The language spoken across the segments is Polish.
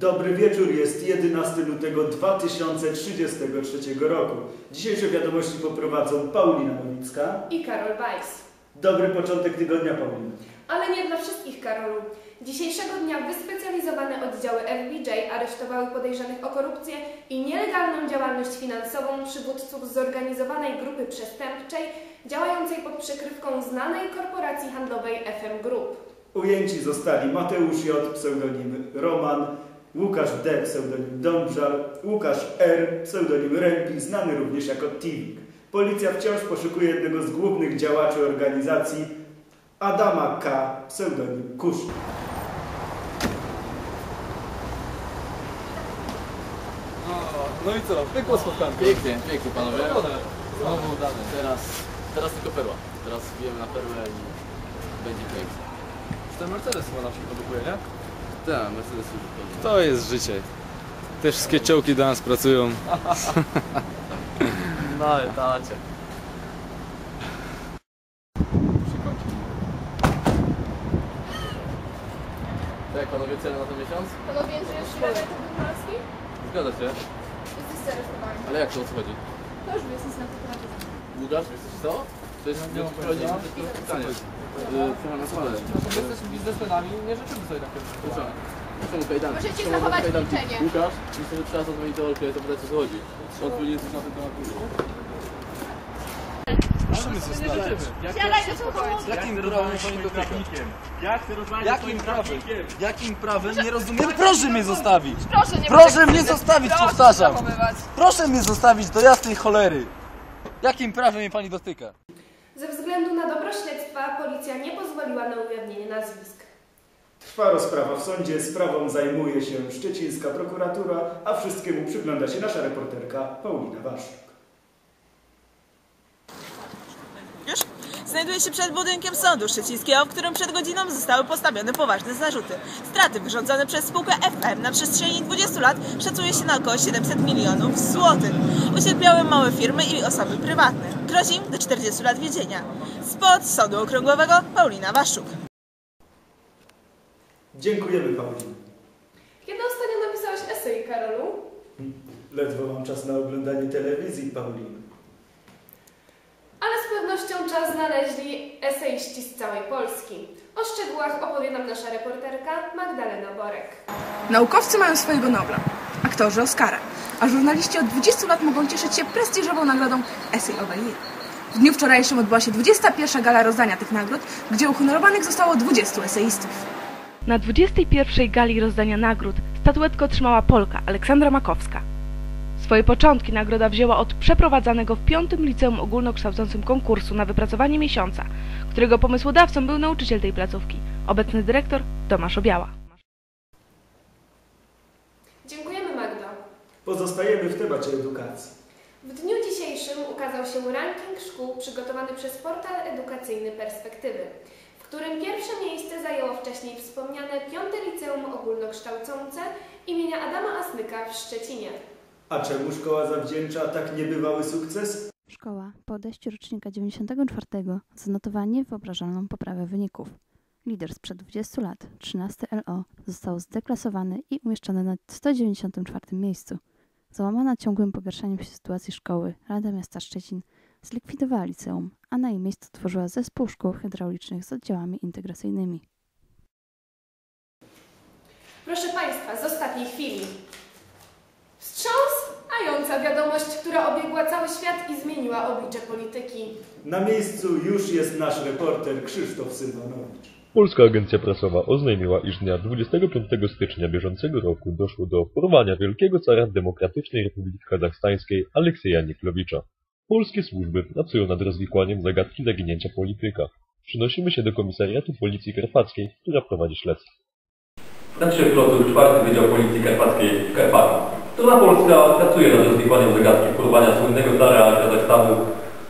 Dobry wieczór, jest 11 lutego 2033 roku. Dzisiejsze wiadomości poprowadzą Paulina Nowicka. i Karol Weiss. Dobry początek tygodnia, Paulina. Ale nie dla wszystkich, Karolu. Dzisiejszego dnia wyspecjalizowane oddziały FBJ aresztowały podejrzanych o korupcję i nielegalną działalność finansową przywódców zorganizowanej grupy przestępczej działającej pod przykrywką znanej korporacji handlowej FM Group. Ujęci zostali Mateusz J. pseudonim Roman, Łukasz D. pseudonim Dąbżar, Łukasz R. pseudonim Rempi, znany również jako Tivik. Policja wciąż poszukuje jednego z głównych działaczy organizacji, Adama K. pseudonim Kusz. No i co? Pykło spotkanie. Pięknie, pięknie panowie. Zadowolone. Znowu udane. Teraz, teraz tylko perła. Teraz wbijemy na perłę i będzie pięknie. Ten Mercedes chyba nam się produkuje, nie? Tak, Mercedes już pewnie. To jest życie. Te wszystkie czołki dla nas pracują. Na etacie. Tak, panowie cele na ten miesiąc? Panowie, że jest Szwedek Podmorski? Zgadza się. Jesteś zaresztowani. Ale jak to o co chodzi? To już jest na fotografii. Łukasz, wiesz co? To jest nie inne pytanie. Spale. My jesteśmy biznesmenami, nie życzymy sobie takiego To co? sytuacji. Czemu kajdanki? Możecie zachować kajdanki? milczenie. Łukasz, myślę, że trzeba zadzwonić do Olki, to pytać o co chodzi. On coś na ten temat. Proszę. Siadaj do samochodu. Jakim prawem pani dotyka? Jakim prawem? Jakim prawem? Nie rozumiem. Proszę mnie zostawić! Proszę nie Proszę mnie zostawić, Proszę powtarzam! Proszę mnie zostawić do jasnej cholery! Jakim prawem mnie pani dotyka? Ze względu na dobro śledztwa policja nie pozwoliła na ujawnienie nazwisk. Trwa rozprawa w sądzie, sprawą zajmuje się szczecińska prokuratura, a wszystkiemu przygląda się nasza reporterka Paulina Waszczuk. Już? Znajduje się przed budynkiem sądu szczecińskiego, w którym przed godziną zostały postawione poważne zarzuty. Straty wyrządzone przez spółkę FM na przestrzeni 20 lat szacuje się na około 700 milionów złotych. Ucierpiały małe firmy i osoby prywatne. Grozi im do 40 lat więzienia. Spod Sądu Okrągłowego Paulina Waszczuk. Dziękujemy Paulina. Kiedy ostatnio napisałeś esej, Karolu? Ledwo mam czas na oglądanie telewizji, Paulina. Pewnością czas znaleźli eseiści z całej Polski. O szczegółach opowie nam nasza reporterka Magdalena Borek. Naukowcy mają swojego Nobla, aktorzy Oscara, a żurnaliści od 20 lat mogą cieszyć się prestiżową nagrodą Essay of the Year. W dniu wczorajszym odbyła się 21. gala rozdania tych nagród, gdzie uhonorowanych zostało 20 eseistów. Na 21. gali rozdania nagród statuetkę otrzymała Polka Aleksandra Makowska. Swoje początki nagroda wzięła od przeprowadzanego w piątym liceum ogólnokształcącym konkursu na wypracowanie miesiąca, którego pomysłodawcą był nauczyciel tej placówki, obecny dyrektor Tomasz Obiała. Dziękujemy, Magdo. Pozostajemy w temacie edukacji. W dniu dzisiejszym ukazał się ranking szkół przygotowany przez portal edukacyjny Perspektywy, w którym pierwsze miejsce zajęło wcześniej wspomniane piąte liceum ogólnokształcące imienia Adama Asnyka w Szczecinie. A czemu szkoła zawdzięcza tak niebywały sukces? Szkoła po odejściu rocznika 94 zanotowała wyobrażalną poprawę wyników. Lider sprzed 20 lat, 13 LO, został zdeklasowany i umieszczony na 194 miejscu. Załamana ciągłym pogarszaniem się sytuacji szkoły, Rada Miasta Szczecin zlikwidowała liceum, a na jej miejsce tworzyła zespół szkół hydraulicznych z oddziałami integracyjnymi. Proszę Państwa, z ostatniej chwili. Wstrząsająca wiadomość, która obiegła cały świat i zmieniła oblicze polityki. Na miejscu już jest nasz reporter Krzysztof Sylwanowicz. Polska Agencja Prasowa oznajmiła, iż dnia 25 stycznia bieżącego roku doszło do porwania wielkiego cara Demokratycznej Republiki Kazachstańskiej Aleksieja Niklowicza. Polskie służby pracują nad rozwikłaniem zagadki zaginięcia polityka. Przynosimy się do Komisariatu Policji Karpackiej, która prowadzi śledztwo. Znaczy Flotu, czwarty Wydział Policji Karpackiej w Karpatach. Strona Polska pracuje nad rozwikłaniem zagadki porwania słynnego cara Kazachstanu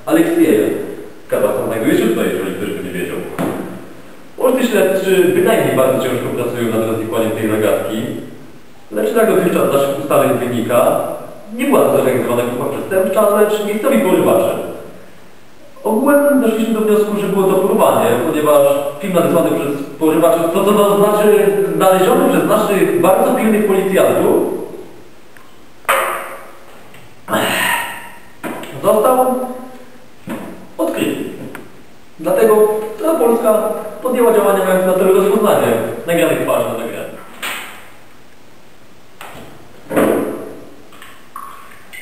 Aleksieja. Kazachstan znajduje się tutaj, jeżeli ktoś by nie wiedział. Polscy śledczy bynajmniej bardzo ciężko pracują nad rozwikłaniem tej zagadki, lecz jak dotychczas z naszych ustaleń wynika, nie była to zorganizowana grupa przestępcza, lecz miejscowi porywacze. Ogółem doszliśmy do wniosku, że było to porwanie, ponieważ film nadesłany przez porywaczy, to co to znaczy znaleziony przez naszych bardzo pilnych policjantów został odkryty. Dlatego cała Polska podjęła działania mające na celu rozpoznanie nagranych twarzy na.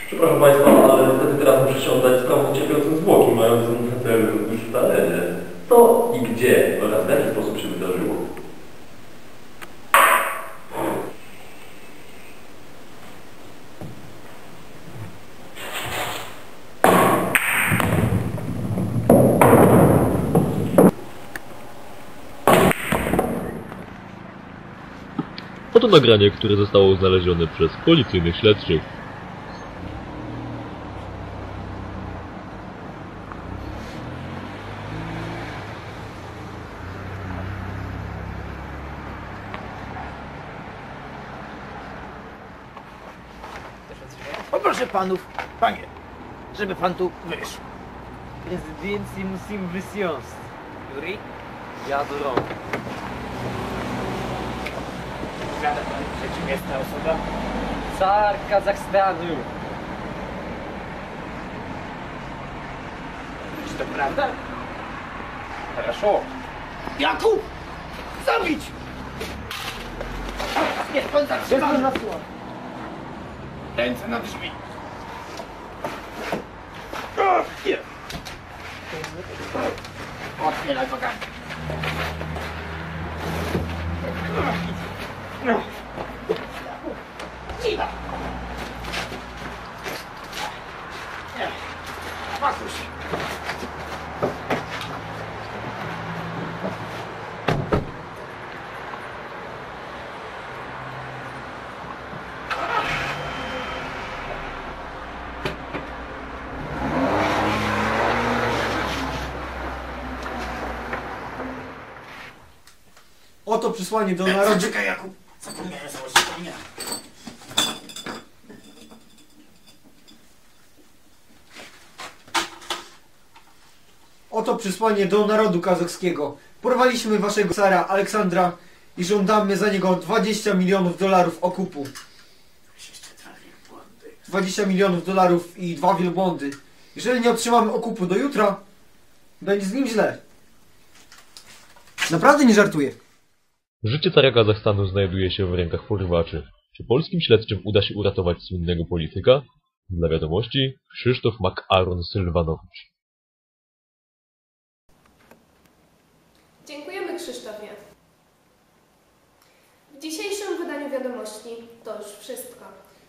Przepraszam Państwa, ale niestety teraz muszę się oddać sprawą cierpiącym zwłoki mającym na celu ustalenie co i gdzie oraz w jaki sposób się wydarzyło. Nagranie, które zostało znalezione przez policyjnych śledczych. Poproszę panów, panie, żeby pan tu wyszł. Prezydencji musimy wysiąść. Juri? Ja do rąk Zgadza pan, że czym jest ta osoba? Car Kazachstanu. Czy to prawda? Хорошо. Jakub! Zabić! Niech pan zatrzyma! Ręce na drzwi. Pakuś. Oto przysłanie do narodu. Czekaj, Jakub. Zapomniałem Oto przysłanie do narodu kazachskiego. Porwaliśmy waszego cara Aleksandra i żądamy za niego 20 milionów dolarów okupu. 20 milionów dolarów i dwa wielbłądy. Jeżeli nie otrzymamy okupu do jutra, będzie z nim źle. Naprawdę nie żartuję. Życie cara Kazachstanu znajduje się w rękach porwaczy. Czy polskim śledczym uda się uratować słynnego polityka? Dla wiadomości Krzysztof Makaron Sylwanowicz. Dziękujemy Krzysztofie. W dzisiejszym wydaniu wiadomości to już wszystko.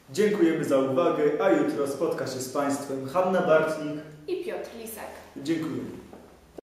Dziękujemy za uwagę, a jutro spotka się z Państwem Hanna Bartnik I Piotr Lisek. Dziękujemy.